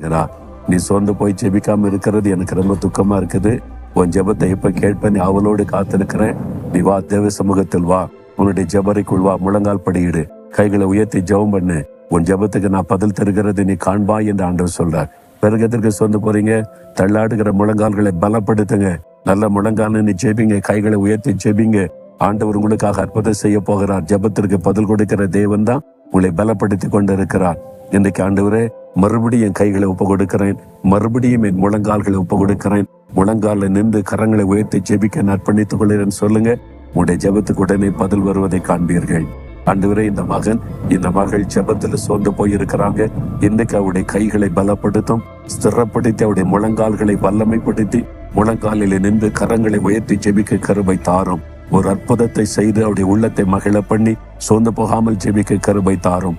இருக்கிறா. நீ சோர்ந்து போய் ஜெபிக்காம இருக்கிறது எனக்கு ரொம்ப துக்கமா இருக்குது. உன் ஜெபத்தை இப்ப கேட்ப நீ அவளோடு காத்திருக்கிறேன். நீ வா தேவ சமூகத்தில் வா. உன்னுடைய ஜபரைக்குள் வா முழங்கால் படியிடு. கைகளை உயர்த்தி ஜெபம் பண்ணு. உன் ஜெபத்துக்கு நான் பதில் தருகிறது நீ காண்பாய் என்று ஆண்டவர் சொல்றார். பிறகு எதற்கு சொந்து போறீங்க? தள்ளாடுகிற முழங்கால்களை பலப்படுத்துங்க. நல்ல முழங்கால நீ ஜெபிங்க. கைகளை உயர்த்தி ஜெபிங்க. ஆண்டவர் உங்களுக்காக அற்புதம் செய்ய போகிறார். ஜெபத்திற்கு பதில் கொடுக்கிற தேவன் தான் உங்களை பலப்படுத்தி கொண்டிருக்கிறார். இன்றைக்கு ஆண்டவரே மறுபடியும் என் கைகளை ஒப்பு கொடுக்கிறேன் மறுபடியும் என் முழங்கால்களை ஒப்பு கொடுக்கிறேன் முழங்கால நின்று கரங்களை உயர்த்தி ஜெபிக்க நற்பணித்துக் கொள்கிறேன் சொல்லுங்க உடைய ஜெபத்துக்கு உடனே பதில் வருவதை காண்பீர்கள். அன்றுவரை இந்த மகன் இந்த மகள் ஜெபத்துல சோர்ந்து போயிருக்கிறாங்க. இன்னைக்கு அவருடைய கைகளை பலப்படுத்தும். ஸ்திரப்படுத்தி அவருடைய முழங்கால்களை வல்லமைப்படுத்தி முழங்காலில் நின்று கரங்களை உயர்த்தி ஜெபிக்க கருவை தாரும். ஒரு அற்புதத்தை செய்து அவருடைய உள்ளத்தை மகிழ பண்ணி சோர்ந்து போகாமல் ஜெபிக்க கருவை தாரும்.